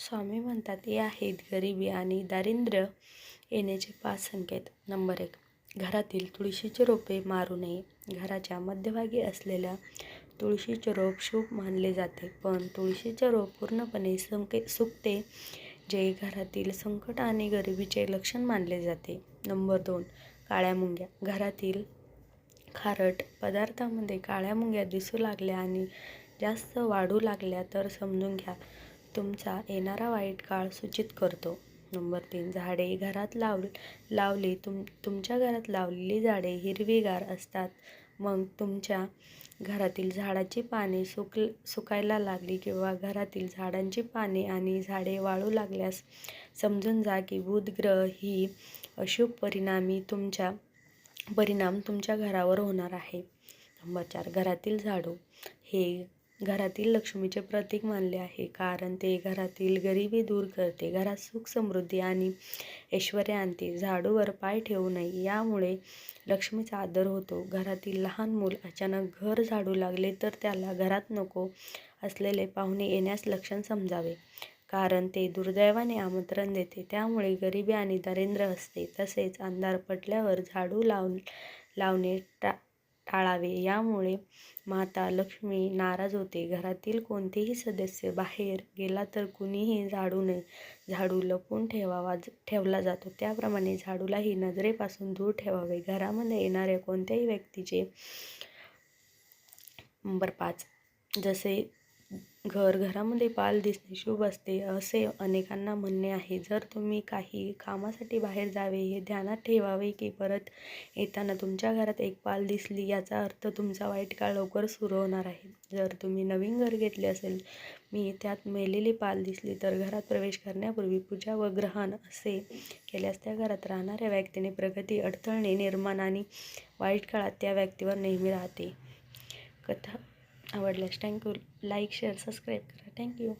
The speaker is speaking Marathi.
स्वामी म्हणतात हे आहेत गरिबी आणि दारिद्र्य येण्याचे पाच संकेत. नंबर एक घरातील तुळशीचे रोपे मारू नये. घराच्या मध्यभागी असलेल्या तुळशीचे रोप शुभ मानले जाते पण तुळशीचे रोप पूर्णपणे संके सुकते जे घरातील संकट आणि गरिबीचे लक्षण मानले जाते. नंबर दोन काळ्या मुंग्या. घरातील खारट पदार्थामध्ये काळ्या मुंग्या दिसू लागल्या आणि जास्त वाढू लागल्या तर समजून घ्या. तुमचा येणारा वाईट काळ सूचित करतो. नंबर तीन झाडे घरात लाव लावली तुम तुमच्या घरात लावलेली झाडे हिरवीगार असतात. मग तुमच्या घरातील झाडाची पाने सुक सुकायला लागली किंवा घरातील झाडांची पाने आणि झाडे वाळू लागल्यास समजून जा की बुधग्रह ही अशुभ परिणामी तुमच्या परिणाम तुमच्या घरावर होणार आहे. नंबर चार घरातील झाडू हे घरातील लक्ष्मीचे प्रतीक मानले आहे. कारण ते घरातील गरिबी दूर करते घरात सुख समृद्धी आणि ऐश्वर्य आणते. झाडूवर पाय ठेवू नये यामुळे लक्ष्मीचा आदर होतो. घरातील लहान मूल अचानक घर झाडू लागले तर त्याला घरात नको असलेले पाहुणे येण्यास लक्षण समजावे. कारण ते दुर्दैवाने आमंत्रण देते. त्यामुळे गरिबी आणि दारिद्र्य असते. तसेच अंधार पटल्यावर झाडू लाव लावणे टा टाळावे. यामुळे माता लक्ष्मी नाराज होते. घरातील कोणतेही सदस्य बाहेर गेला तर कुणीही झाडू नये झाडू लपून ठेवावा ठेवला जातो. त्याप्रमाणे झाडूलाही नजरेपासून दूर ठेवावे. घरामध्ये येणाऱ्या कोणत्याही व्यक्तीचे नंबर पाच जसे घर घरामध्ये पाल दिसणे शुभ असते असे अनेकांना म्हणणे आहे. जर तुम्ही काही कामासाठी बाहेर जावे हे ध्यानात ठेवावे की परत येताना तुमच्या घरात एक पाल दिसली याचा अर्थ तुमचा वाईट काळ लवकर सुरू होणार आहे. जर तुम्ही नवीन घर घेतले असेल मी त्यात मेलेली पाल दिसली तर घरात प्रवेश करण्यापूर्वी पूजा व ग्रहण असे केल्यास त्या घरात राहणाऱ्या व्यक्तीने प्रगती अडथळणे निर्माण आणि वाईट काळात त्या व्यक्तीवर नेहमी राहते. कथा आवडल्यास thank you like share subscribe करा. Thank you